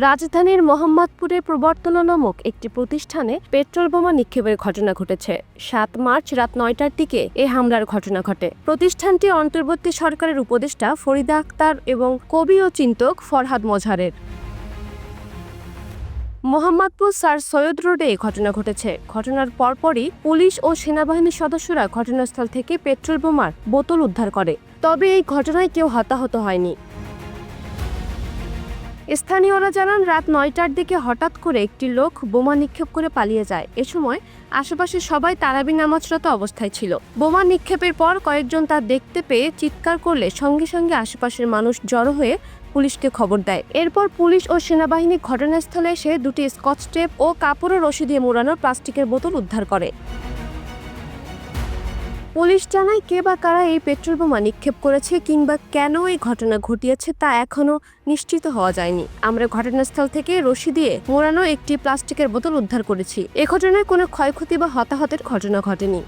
রাজধানীর মোহাম্মদপুরে প্রবর্তনা নামক একটি প্রতিষ্ঠানে পেট্রোল বোমা নিক্ষেপের ঘটনা ঘটেছে। সাত মার্চ রাত নয়টার দিকে এ হামলার ঘটনা ঘটে। প্রতিষ্ঠানটি অন্তর্বর্তী সরকারের উপদেষ্টা ফরিদা আক্তার এবং কবি ও চিন্তক ফরহাদ মজহারের। মোহাম্মদপুর স্যার সৈয়দ রোডে এই ঘটনা ঘটেছে। ঘটনার পরপরই পুলিশ ও সেনাবাহিনীর সদস্যরা ঘটনাস্থল থেকে পেট্রোল বোমার বোতল উদ্ধার করে। তবে এই ঘটনায় কেউ হতাহত হয়নি। স্থানীয়রা জানান, রাত নয়টার দিকে হঠাৎ করে একটি লোক বোমা নিক্ষেপ করে পালিয়ে যায়। এ সময় আশেপাশে সবাই তারাবি নামাজরত অবস্থায় ছিল। বোমা নিক্ষেপের পর কয়েকজন তা দেখতে পেয়ে চিৎকার করলে সঙ্গে সঙ্গে আশেপাশের মানুষ জড়ো হয়ে পুলিশকে খবর দেয়। এরপর পুলিশ ও সেনাবাহিনী ঘটনাস্থলে এসে দুটি স্কচ টেপ ও কাপড় ও রশি দিয়ে মোড়ানো প্লাস্টিকের বোতল উদ্ধার করে। পুলিশ জানায় কে বা কারা এই পেট্রোল বোমা নিক্ষেপ করেছে কিংবা কেন এই ঘটনা ঘটিয়েছে তা এখনও নিশ্চিত হওয়া যায়নি। আমরা ঘটনাস্থল থেকে রশি দিয়ে মোড়ানো একটি প্লাস্টিকের বোতল উদ্ধার করেছি। এ ঘটনায় কোনো ক্ষয়ক্ষতি বা হতাহতের ঘটনা ঘটেনি।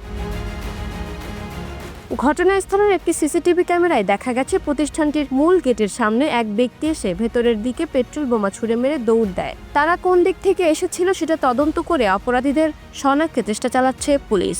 ঘটনাস্থলের একটি সিসিটিভি ক্যামেরায় দেখা গেছে, প্রতিষ্ঠানটির মূল গেটের সামনে এক ব্যক্তি এসে ভেতরের দিকে পেট্রোল বোমা ছুড়ে মেরে দৌড় দেয়। তারা কোন দিক থেকে এসেছিল সেটা তদন্ত করে অপরাধীদের শনাক্তের চেষ্টা চালাচ্ছে পুলিশ।